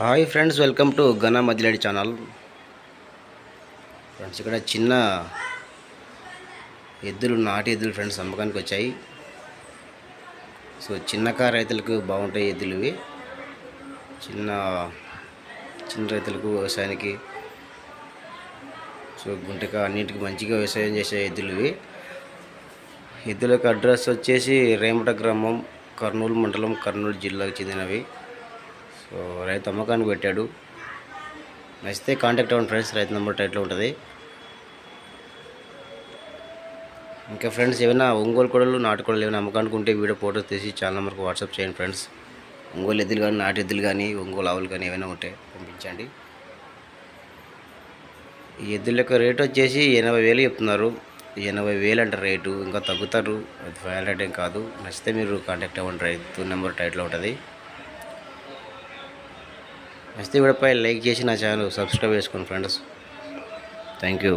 Hi friends welcome to ఘన మదిలేడి channel. Friends ఇక్కడ చిన్న ఎద్దులు నాటి ఎద్దులు ఫ్రెండ్స్ అమ్మకానికి వచ్చాయి. సో చిన్న కార్ రైతులకు బాగుంటాయి ఎద్దులు ఇవి. చిన్న చిన్న రైతులకు వ్యవసాయానికి సో గుంటక అన్నింటికి మంచిగా వ్యవసాయం చేసే ఎద్దులు ఇవి. ఎద్దుల యొక్క అడ్రస్ వచ్చేసి రేమట గ్రామం కర్నూలు మండలం కర్నూలు జిల్లాకు చెందినవి. సో రైతు అమ్మకానికి పెట్టాడు. నచ్చితే కాంటాక్ట్ అవ్వండి ఫ్రెండ్స్ రైతు నెంబర్ టైట్లో ఉంటుంది. ఇంకా ఫ్రెండ్స్ ఏమైనా ఒంగోలు కొడలు నాటుకోడలు ఏమైనా అమ్మకానికి ఉంటే వీడియో ఫోటోస్ తీసి ఛానల్ నెంబర్కి వాట్సాప్ చేయండి ఫ్రెండ్స్ ఒంగోలు ఎద్దులు కానీ నాటు ఎద్దులు కానీ ఒంగోలు ఆవులు కానీ ఏమైనా ఉంటే పంపించండి. ఈ ఎద్దుల యొక్క రేట్ వచ్చేసి ఎనభై వేలు చెప్తున్నారు. ఎనభై వేలు అంటే రేటు ఇంకా తగ్గుతారు. అది ఫైవ్ హండ్రెడ్ ఏం కాదు. నచ్చితే మీరు కాంటాక్ట్ అవ్వండి రైతు నెంబర్ టైట్లో ఉంటుంది. నచ్చితే వీడియోపై లైక్ చేసి నా ఛానల్ సబ్స్క్రైబ్ చేసుకోండి ఫ్రెండ్స్. Thank you.